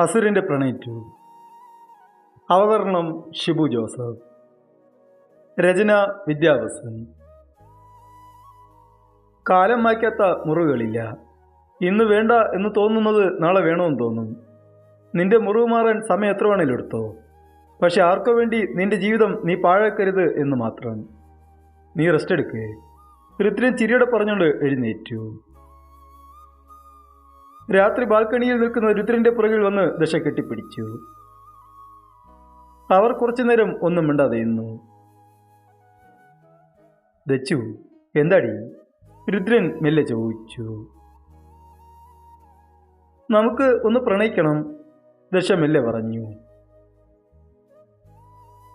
അസുരന്റെ പ്രണയിറ്റു അവതരണം ഷിബു ജോസഫ്. രചന വിദ്യാവസൻ കാലം മായ്ക്കാത്ത മുറിവുകളില്ല. ഇന്ന് വേണ്ട എന്ന് തോന്നുന്നത് നാളെ വേണമെന്ന് തോന്നും. നിന്റെ മുറിവ് മാറാൻ സമയം എത്ര വേണേലും എടുത്തോ. പക്ഷെ ആർക്കു വേണ്ടി നിന്റെ ജീവിതം നീ പാഴാക്കരുത് എന്ന് മാത്രം. നീ റെസ്റ്റ് എടുക്കേ. ഋത്വിൻ ചിരിയോടെ പറഞ്ഞുകൊണ്ട് എഴുന്നേറ്റു. രാത്രി ബാൽക്കണിയിൽ നിൽക്കുന്ന രുദ്രന്റെ പുറകിൽ വന്ന് ദശ കെട്ടിപ്പിടിച്ചു. അവർ കുറച്ചു നേരം ഒന്നും മിണ്ടാതെ നിന്നു. ദച്ചു എന്താടി? രുദ്രൻ മെല്ലെ ചോദിച്ചു. നമുക്ക് ഒന്ന് പ്രണയിക്കണം ദശ മെല്ലെ പറഞ്ഞു.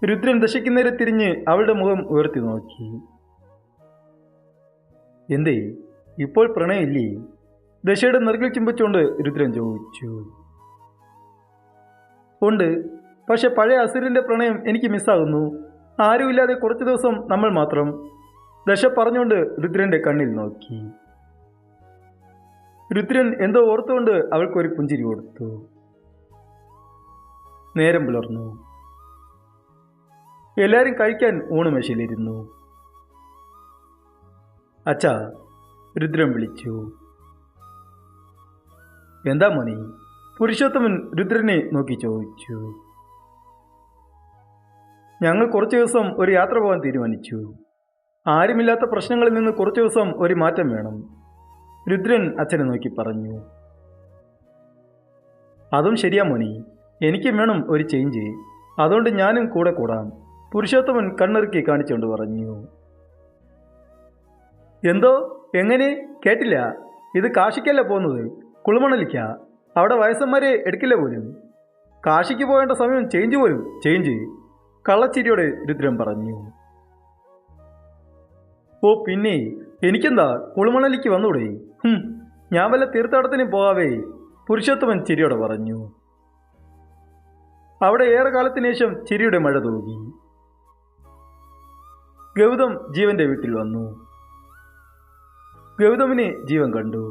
രുദ്രൻ ദശയ്ക്ക് നേരെ തിരിഞ്ഞ് അവളുടെ മുഖം ഉയർത്തി നോക്കി. എന്തേ ഇപ്പോൾ പ്രണയമില്ലേ? ദശയുടെ നെറുകിൽ ചുംബിച്ചുകൊണ്ട് രുദ്രൻ ചോദിച്ചു. ഉണ്ട്. പക്ഷെ പഴയ അസുരന്റെ പ്രണയം എനിക്ക് മിസ്സാകുന്നു. ആരുമില്ലാതെ കുറച്ച് ദിവസം നമ്മൾ മാത്രം. ദശ പറഞ്ഞുകൊണ്ട് രുദ്രന്റെ കണ്ണിൽ നോക്കി. രുദ്രൻ എന്തോ ഓർത്തുകൊണ്ട് അവൾക്കൊരു പുഞ്ചിരി കൊടുത്തു. നേരം പുലർന്നു. എല്ലാവരും കഴിക്കാൻ ഊണുമേശയിലിരുന്നു. അച്ഛ രുദ്രൻ വിളിച്ചു. എന്താ മോനെ? പുരുഷോത്തമൻ രുദ്രനെ നോക്കി ചോദിച്ചു. ഞങ്ങൾ കുറച്ചു ദിവസം ഒരു യാത്ര പോകാൻ തീരുമാനിച്ചു. ആരുമില്ലാത്ത പ്രശ്നങ്ങളിൽ നിന്ന് കുറച്ചു ദിവസം ഒരു മാറ്റം വേണം. രുദ്രൻ അച്ഛനെ നോക്കി പറഞ്ഞു. അതും ശരിയാ മോനി. എനിക്കും വേണം ഒരു ചേഞ്ച് അതുകൊണ്ട് ഞാനും കൂടെ കൂടാം. പുരുഷോത്തമൻ കണ്ണിറുക്കി കാണിച്ചുകൊണ്ട് പറഞ്ഞു. എന്തോ? എങ്ങനെ? കേട്ടില്ല. ഇത് കാശിക്കല്ല പോകുന്നത്? കുളുമണലിക്ക അവിടെ വയസ്സന്മാരെ എടുക്കില്ല പോലും. കാശിക്ക് പോകേണ്ട സമയം ചേഞ്ച് പോലും ചേഞ്ച് കള്ളച്ചിരിയോടെ രുദ്രൻ പറഞ്ഞു. ഓ പിന്നെ എനിക്കെന്താ കുളുമണലിക്ക് വന്നൂടെ? ഞാൻ വല്ല തീർത്ഥാടനത്തിന് പോകാവേ പുരുഷോത്തമൻ ചിരിയോടെ പറഞ്ഞു. അവിടെ ഏറെ കാലത്തിന് ശേഷം ചിരിയുടെ മഴ തൂകി. ഗൗതം ജീവന്റെ വീട്ടിൽ വന്നു. ഗൗതമിനെ ജീവൻ കണ്ടു.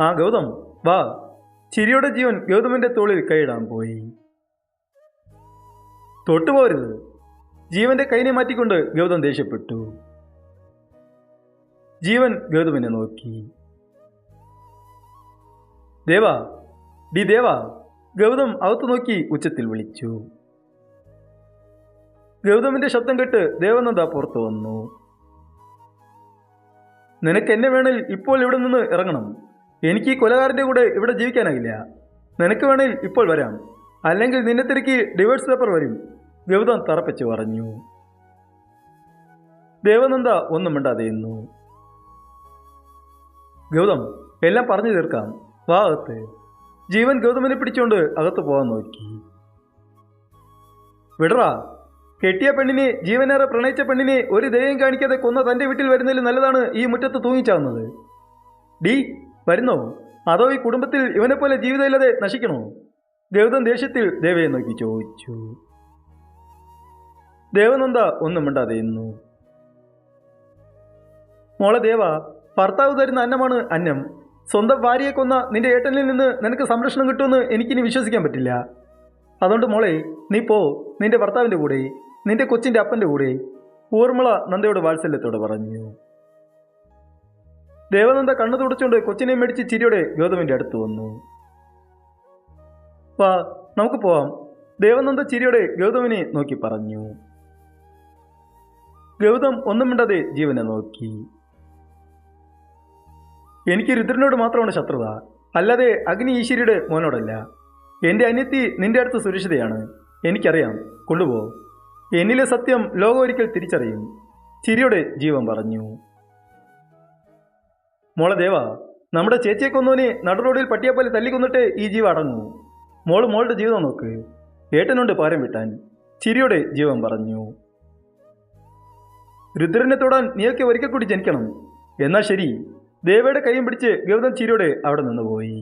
ആ ഗൗതം വാ. ചിരിയുടെ ജീവൻ ഗൗതമിന്റെ തോളിൽ കൈയിടാൻ പോയി. തൊട്ടുപോരുത് ജീവന്റെ കൈനെ മാറ്റിക്കൊണ്ട് ഗൗതം ദേഷ്യപ്പെട്ടു. ജീവൻ ഗൗതമിനെ നോക്കി. ദേവാ ഡി ദേവാ ഗൗതം അകത്തു നോക്കി ഉച്ചത്തിൽ വിളിച്ചു. ഗൗതമിന്റെ ശബ്ദം കേട്ട് ദേവനന്ദ പുറത്തു വന്നു. നിനക്ക് എന്നെ വേണേൽ ഇപ്പോൾ ഇവിടെ നിന്ന് ഇറങ്ങണം. എനിക്ക് ഈ കൊലകാരന്റെ കൂടെ ഇവിടെ ജീവിക്കാനാകില്ല. നിനക്ക് വേണേൽ ഇപ്പോൾ വരാം. അല്ലെങ്കിൽ നിന്നെ തിരക്കി ഡിവോഴ്സ് പേപ്പർ വരും. ഗൗതം തറപ്പിച്ച് പറഞ്ഞു. ദേവനന്ദ ഒന്നും മിണ്ടാതെ എന്നു ഗൗതം എല്ലാം പറഞ്ഞു തീർക്കാം. വാ അകത്ത്. ജീവൻ ഗൗതമിനെ പിടിച്ചുകൊണ്ട് അകത്ത് പോകാൻ നോക്കി. വിടറാ. കെട്ടിയ പെണ്ണിനെ ജീവനേറെ പ്രണയിച്ച പെണ്ണിനെ ഒരു ദയം കാണിക്കാതെ കൊന്ന തന്റെ വീട്ടിൽ വരുന്നതിൽ നല്ലതാണ് ഈ മുറ്റത്ത് തൂങ്ങിച്ചാവുന്നത്. ഡി വരുന്നോ? അതോ ഈ കുടുംബത്തിൽ ഇവനെ പോലെ ജീവിതമില്ലാതെ നശിക്കണോ? ഗൗതം ദേഷ്യത്തിൽ ദേവയെ നോക്കി ചോദിച്ചു. ദേവനന്ദ ഒന്നും മിണ്ടാതെ ഇന്നു മോളെ ദേവ ഭർത്താവ് തരുന്ന അന്നമാണ് അന്നം. സ്വന്തം ഭാര്യയെ കൊന്ന നിന്റെ ഏട്ടനിൽ നിന്ന് നിനക്ക് സംരക്ഷണം കിട്ടുമെന്ന് എനിക്കിനി വിശ്വസിക്കാൻ പറ്റില്ല. അതുകൊണ്ട് മോളെ നീ പോ നിന്റെ ഭർത്താവിന്റെ കൂടെ നിന്റെ കൊച്ചിന്റെ അപ്പന്റെ കൂടെ ഊർമിള നന്ദയോട് വാത്സല്യത്തോടെ പറഞ്ഞു. ദേവനന്ദ കണ്ണു തുടച്ചുകൊണ്ട് കൊച്ചിനെ മേടിച്ച് ചിരിയോടെ ഗൗതമിന്റെ അടുത്ത് വന്നു. വാ നമുക്ക് പോവാം. ദേവനന്ദ ചിരിയോടെ ഗൗതമിനെ നോക്കി പറഞ്ഞു. ഗൗതം ഒന്നും മിണ്ടാതെ ജീവനെ നോക്കി. എനിക്ക് രുദ്രനോട് മാത്രമാണ് ശത്രുത. അല്ലാതെ അഗ്നി ഈശ്വരിയുടെ മോനോടല്ല. എന്റെ അനിയത്തി നിന്റെ അടുത്ത് സുരക്ഷിതയാണ്. എനിക്കറിയാം. കൊണ്ടുപോ. എന്നിലെ സത്യം ലോകം ഒരിക്കൽ തിരിച്ചറിയും. ചിരിയോടെ ജീവൻ പറഞ്ഞു. മോളെ ദേവ നമ്മുടെ ചേച്ചിയെ കൊന്നവനെ നടുറോഡിൽ പട്ടിയെപ്പോലെ തല്ലിക്കൊന്നിട്ട് ഈ ജീവ അടങ്ങൂ മോൾ മോളുടെ ജീവിതം നോക്ക്. ഏട്ടനുണ്ട് പാരം വിട്ടാൻ ചിരിയോടെ ജീവൻ പറഞ്ഞു. രുദ്രനെ തൊടാൻ നീയൊക്കെ ഒരിക്കൽ കൂടി ജനിക്കണം. എന്നാ ശരി. ദേവയുടെ കൈയും പിടിച്ച് ഗൗതം ചിരിയോടെ അവിടെ നിന്ന് പോയി.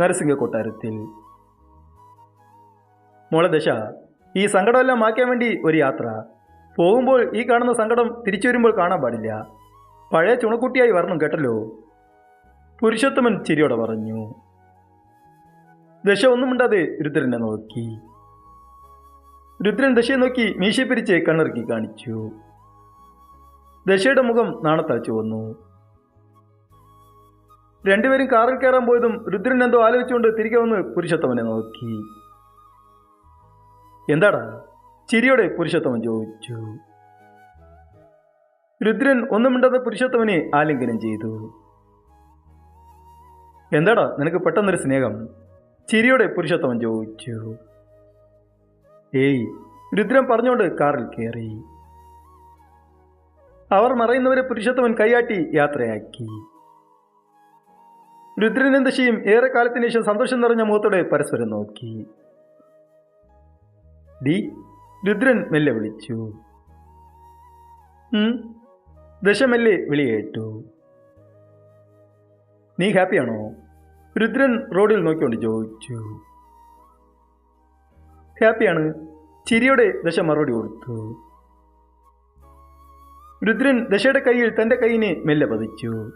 നരസിംഹ കൊട്ടാരത്തിൽ മോളെ ദശ ഈ സങ്കടമെല്ലാം മാറ്റാൻ വേണ്ടി ഒരു യാത്ര. പോകുമ്പോൾ ഈ കാണുന്ന സങ്കടം തിരിച്ചു വരുമ്പോൾ കാണാൻ പാടില്ല. പഴയ ചുണക്കുട്ടിയായി വരണം കേട്ടല്ലോ. പുരുഷോത്തമൻ ചിരിയോടെ പറഞ്ഞു. ദശ ഒന്നും മിണ്ടാതെ രുദ്രനെ നോക്കി. രുദ്രൻ ദശയെ നോക്കി മീശ പിരിച്ച് കണ്ണിറക്കി കാണിച്ചു. ദശയുടെ മുഖം നാണത്താൽ ചുവന്നു രണ്ടുപേരും കാറിൽ കയറാൻ പോയതും രുദ്രൻ എന്തോ ആലോചിച്ചുകൊണ്ട് തിരികെ വന്ന് പുരുഷോത്തമനെ നോക്കി. എന്താടാ? ചിരിയോടെ പുരുഷോത്തമൻ ചോദിച്ചു. രുദ്രൻ ഒന്നും മിണ്ടാതെ പുരുഷോത്തമനെ ആലിംഗനം ചെയ്തു. എന്താടാ നിനക്ക് പെട്ടെന്നൊരു സ്നേഹം? ചിരിയോടെ പുരുഷോത്തമൻ ചോദിച്ചു. ഏയ് രുദ്രൻ പറഞ്ഞുകൊണ്ട് കാറിൽ കയറി. അവർ മറയുന്നവരെ പുരുഷോത്തമൻ കൈയാട്ടി യാത്രയാക്കി. രുദ്രനും ദശയും ഏറെ കാലത്തിന് ശേഷം സന്തോഷം നിറഞ്ഞ മുഖത്തോടെ പരസ്പരം നോക്കി. ഡി രുദ്രൻ മെല്ലെ വിളിച്ചു. ഉം. വിളിയേറ്റു. നീ ഹാപ്പിയാണോ? രുദ്രൻ റോഡിൽ നോക്കിക്കൊണ്ട് ചോദിച്ചു. ഹാപ്പിയാണ്. ചിരിയോടെ ദശ മറുപടി കൊടുത്തു. രുദ്രൻ ദശയുടെ കയ്യിൽ തന്റെ കൈയിനെ മെല്ലെ പതിച്ചു.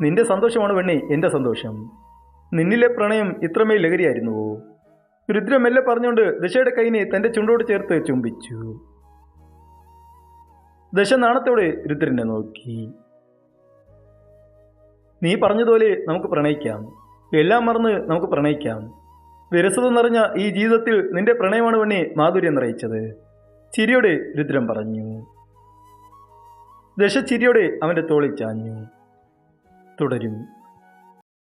നിന്റെ സന്തോഷമാണ് വെണ്ണി എന്റെ സന്തോഷം. നിന്നിലെ പ്രണയം ഇത്രമേൽ ലഹരിയായിരുന്നുവോ? രുദ്രൻ മെല്ലെ പറഞ്ഞുകൊണ്ട് ദശയുടെ കൈയിനെ തന്റെ ചുണ്ടോട് ചേർത്ത് ചുംബിച്ചു. ദശ നാണത്തോടെ രുദ്രനെ നോക്കി. നീ പറഞ്ഞതുപോലെ നമുക്ക് പ്രണയിക്കാം. എല്ലാം മറന്ന് നമുക്ക് പ്രണയിക്കാം. വിരസത നിറഞ്ഞ ഈ ജീവിതത്തിൽ നിന്റെ പ്രണയമാണ് പെണ്ണെ മാധുര്യം നിറയിച്ചത് ചിരിയോടെ രുദ്രൻ പറഞ്ഞു. ദശ ചിരിയോടെ അവന്റെ തോളിൽ ചാഞ്ഞു. തുടരും.